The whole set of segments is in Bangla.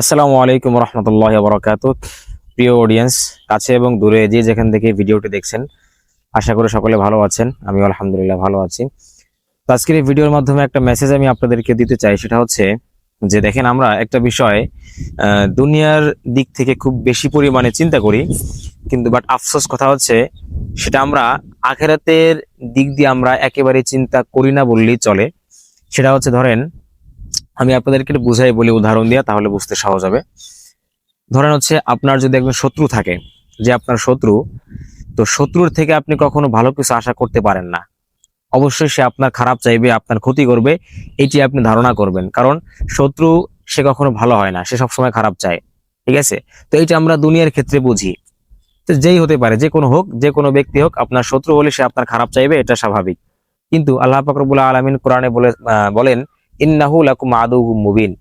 আসসালামু আলাইকুম রহমতুল্লাহ বরকাত প্রিয় অডিয়েন্স কাছে এবং দূরে যে যেখান থেকে ভিডিওটি দেখছেন, আশা করি সকলে ভালো আছেন আমি আলহামদুলিল্লাহ ভালো আছি। তো আজকের এই ভিডিওর মাধ্যমে একটা মেসেজ আমি আপনাদেরকে দিতে চাই, সেটা হচ্ছে যে দেখেন আমরা একটা বিষয় দুনিয়ার দিক থেকে খুব বেশি পরিমাণে চিন্তা করি, কিন্তু বাট আফসোস কথা হচ্ছে, সেটা আমরা আখেরাতের দিক দিয়ে আমরা একেবারে চিন্তা করি না বললেই চলে। সেটা হচ্ছে ধরেন আমি আপনাদেরকে বুঝাই বলি উদাহরণ দিয়া, তাহলে বুঝতে সহজ হবে। ধরেন হচ্ছে আপনার যদি একজন শত্রু থাকে, যে আপনার শত্রু, তো শত্রুর থেকে আপনি কখনো ভালো কিছু আশা করতে পারেন না। অবশ্যই সে আপনার খারাপ চাইবে, আপনার ক্ষতি করবে, এটি আপনি ধারণা করবেন। কারণ শত্রু, সে কখনো ভালো হয় না, সে সবসময় খারাপ চায়। ঠিক আছে? তো এইটা আমরা দুনিয়ার ক্ষেত্রে বুঝি। তো যেই হতে পারে, যে কোনো হোক, যে কোনো ব্যক্তি হোক, আপনার শত্রু হলে সে আপনার খারাপ চাইবে, এটা স্বাভাবিক। কিন্তু আল্লাহ ফাকরবুল্লাহ আলমিন কোরআনে বলে বলেন ইন্নাহু মুবিন।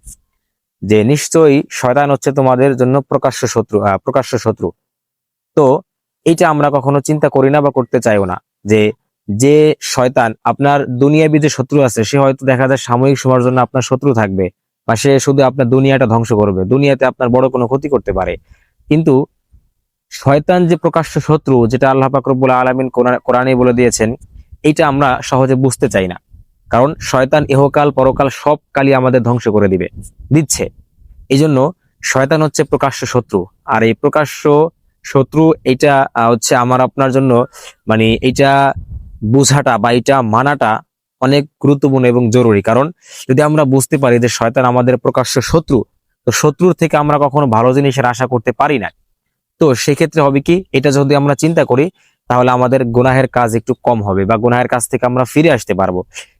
যে নিশ্চয়ই শয়তান হচ্ছে তোমাদের জন্য প্রকাশ্য শত্রু প্রকাশ্য শত্রু। তো এইটা আমরা কখনো চিন্তা করি না বা করতে চাইও না যে যে শয়তান আপনার দুনিয়াবি যে শত্রু আছে, সে হয়তো দেখা যায় সাময়িক সময়ের জন্য আপনার শত্রু থাকবে বা সে শুধু আপনার দুনিয়াটা ধ্বংস করবে, দুনিয়াতে আপনার বড় কোনো ক্ষতি করতে পারে। কিন্তু শয়তান যে প্রকাশ্য শত্রু, যেটা আল্লাহ পাকরবুল আলমিন কোরআনে বলে দিয়েছেন, এটা আমরা সহজে বুঝতে চাই না। কারণ শয়তান ইহকাল, পরকাল সব কালই আমাদের ধ্বংস করে দিবে। দিচ্ছে। এই জন্য শয়তান হচ্ছে প্রকাশ্য শত্রু। আর এই প্রকাশ্য শত্রু এটা হচ্ছে আমার, আপনার জন্য মানে এটা বোঝাটা বা এটা মানাটা অনেক গুরুত্বপূর্ণ এবং জরুরি। কারণ যদি আমরা বুঝতে পারি যে শয়তান আমাদের প্রকাশ্য শত্রু, তো শত্রুর থেকে আমরা কখনো ভালো জিনিসের আশা করতে পারি না। তো সেক্ষেত্রে হবে কি, এটা যদি আমরা চিন্তা করি তাহলে আমাদের গুনাহের কাজ একটু কম হবে বা গুনাহের কাজ থেকে আমরা ফিরে আসতে পারব।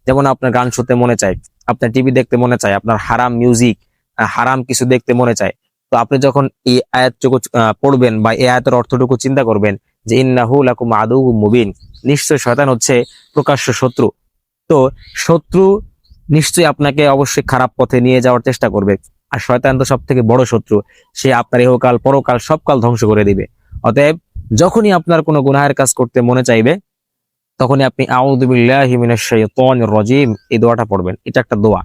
যেমন আপনার গান শুনতে মনে চায়, আপনার টিভি দেখতে মনে চায়, আপনার হারাম মিউজিক হারাম কিছু দেখতে মনে চায়, তো আপনি যখন এই আয়াতটুকু পড়বেন বা এই আয়াতের অর্থটুকু চিন্তা করবেন যে ইন্নাহু লাকুম আদু মুবিন নিশ্চয় শয়তান হচ্ছে প্রকাশ্য শত্রু। তো শত্রু নিশ্চয়ই আপনাকে অবশ্যই খারাপ পথে নিয়ে যাওয়ার চেষ্টা করবে। আর শয়তান তো সব থেকে বড় শত্রু, সে আপনার ইহকাল পরকাল, সবকাল ধ্বংস করে দিবে। অতএব যখনই আপনার কোনো গুনাহের কাজ করতে মনে চাইবে, তখনই আপনি রাজিম এই দোয়াটা পড়বেন। এটা একটা দোয়া।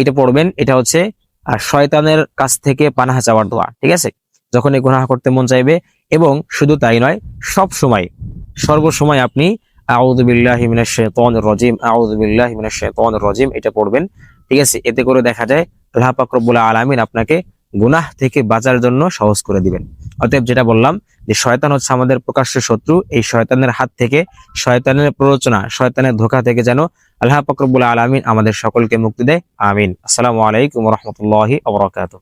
এটা পড়বেন, এটা হচ্ছে আর শয়তানের কাছ থেকে পানাহা চাওয়ার দোয়া, ঠিক আছে? যখন গুনাহ করতে মন চাইবে, এবং শুধু তাই নয়, সব সময়, সর্বসময় আপনি রাজিম রাজিম এটা পড়বেন, ঠিক আছে? এতে করে দেখা যায়, আল্লাহ পাক রব্বুল আলামিন আপনাকে গুনাহ থেকে বাঁচার জন্য সহজ করে দিবেন। অতএব যেটা বললাম যে শয়তান হচ্ছে আমাদের প্রকাশ্য শত্রু, এই শয়তানের হাত থেকে, শয়তানের প্ররোচনা, শয়তানের ধোকা থেকে যেন আল্লাহ ফকরবুল্লা আলমিন আমাদের সকলকে মুক্তি দেয়। আমিন। আসসালামু আলাইকুম রহমতুল্লাহি আবরকাত